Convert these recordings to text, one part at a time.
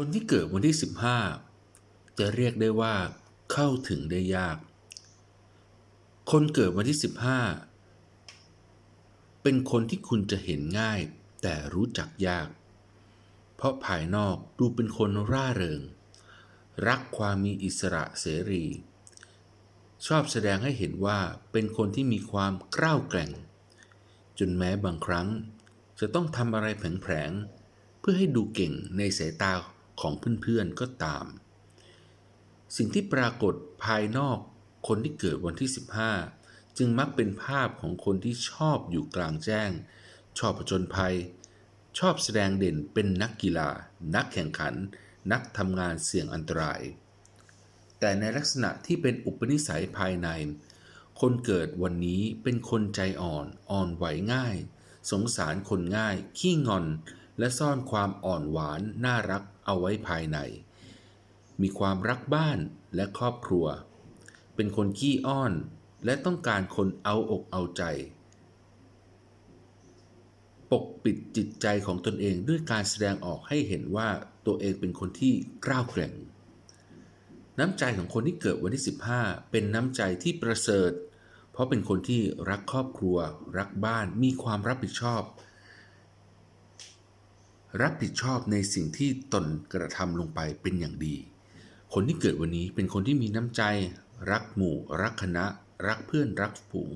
คนที่เกิดวันที่ 15 จะเรียกได้ว่า เข้าถึงได้ยาก คนเกิดวันที่ 15 เป็นคนที่คุณจะเห็นง่าย แต่รู้จักยาก เพราะภายนอกดูเป็นคนร่าเริง รักความมีอิสระเสรี ชอบแสดงให้เห็นว่าเป็นคนที่มีความกล้าวแกร่ง จนแม้บางครั้งจะต้องทำอะไรแผลงๆเพื่อให้ดูเก่งในสายตา ของเพื่อนๆก็ตาม สิ่งที่ปรากฏภายนอกคนที่เกิดวันที่ 15 จึงมักเป็นภาพของคนที่ชอบอยู่กลางแจ้ง ชอบผจญภัย ชอบแสดงเด่นเป็นนักกีฬา นักแข่งขัน นักทำงานเสี่ยงอันตราย แต่ในลักษณะที่เป็นอุปนิสัยภายใน คนเกิดวันนี้เป็นคนใจอ่อน อ่อนไหวง่าย สงสารคนง่าย ขี้งอน และซ่อนความอ่อนหวานน่ารักเอาไว้ภายใน มีความรักบ้านและครอบครัว เป็นคนขี้อ้อนและต้องการคนเอาอกเอาใจ ปกปิดจิตใจของตนเองด้วยการแสดงออกให้เห็นว่าตัวเองเป็นคนที่กล้าวแกร่ง น้ำใจของคนที่เกิดวันที่ 15 เป็นน้ำใจที่ประเสริฐ เพราะเป็นคนที่รักครอบครัว รักบ้านมีความรับผิดชอบ รับผิดชอบในสิ่งที่ตนกระทำลงไปเป็นอย่างดี คนที่เกิดวันนี้เป็นคนที่มีน้ำใจ รักหมู่ รักคณะ รักเพื่อนรักฝูง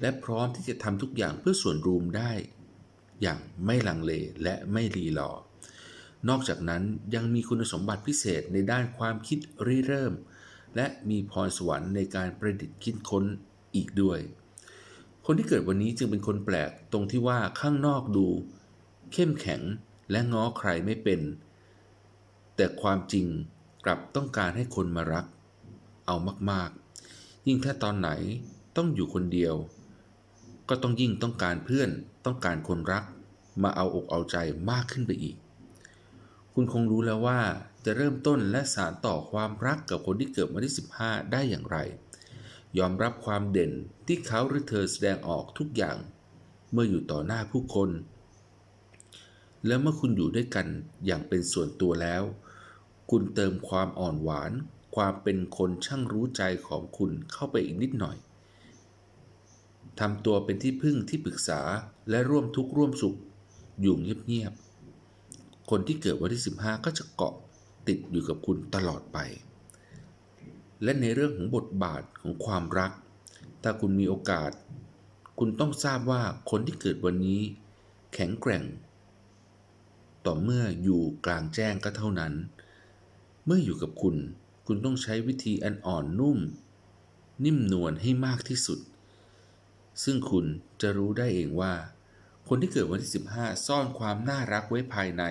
และพร้อมที่จะทำทุกอย่างเพื่อส่วนรวมได้ อย่างไม่ลังเลและไม่รีรอนอกจากนั้นยังมีคุณสมบัติพิเศษในด้านความคิดริเริ่ม และมีพรสวรรค์ในการประดิษฐ์คิดค้นอีกด้วย คนที่เกิดวันนี้จึงเป็นคนแปลกตรงที่ว่าข้างนอกดู เข้มแข็งและง้อใครไม่เป็น แต่ความจริงกลับต้องการให้คนมารัก เอามากๆ ยิ่งถ้าตอนไหนต้องอยู่คนเดียว ก็ต้องยิ่งต้องการเพื่อนต้องการคนรัก มาเอาอกเอาใจมากขึ้นไปอีก คุณคงรู้แล้วว่าจะเริ่มต้นและสานต่อความรักกับคนที่เกิดวันที่ 15 ได้อย่างไร ยอมรับความเด่นที่เขาหรือเธอแสดงออกทุกอย่าง เมื่ออยู่ต่อหน้าผู้คน แล้วเมื่อคุณอยู่ด้วยกันอย่างเป็นส่วนตัวแล้ว คุณเติมความอ่อนหวาน ความเป็นคนช่างรู้ใจของคุณเข้าไปอีกนิดหน่อยทำตัวเป็นที่พึ่งที่ปรึกษาและร่วมทุกข์ร่วมสุข อยู่เงียบๆ คนที่เกิดวันที่ 15 ก็จะเกาะติดอยู่กับคุณตลอดไป และในเรื่องของบทบาทของความรัก ถ้าคุณมีโอกาส คุณต้องทราบว่าคนที่เกิดวันนี้ แข็งแกร่ง ต่อเมื่ออยู่กลางแจ้งก็เท่านั้น เมื่ออยู่กับคุณ คุณต้องใช้วิธีอันอ่อนนุ่ม นิ่มนวลให้มากที่สุด ซึ่งคุณจะรู้ได้เองว่า คนที่เกิดวันที่ 15 ซ่อนความน่ารักไว้ภายใน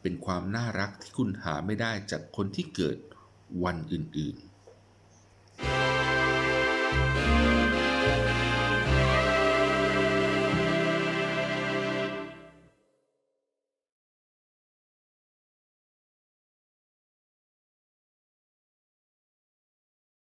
เป็นความน่ารักที่คุณหาไม่ได้จากคนที่เกิดวันอื่นๆ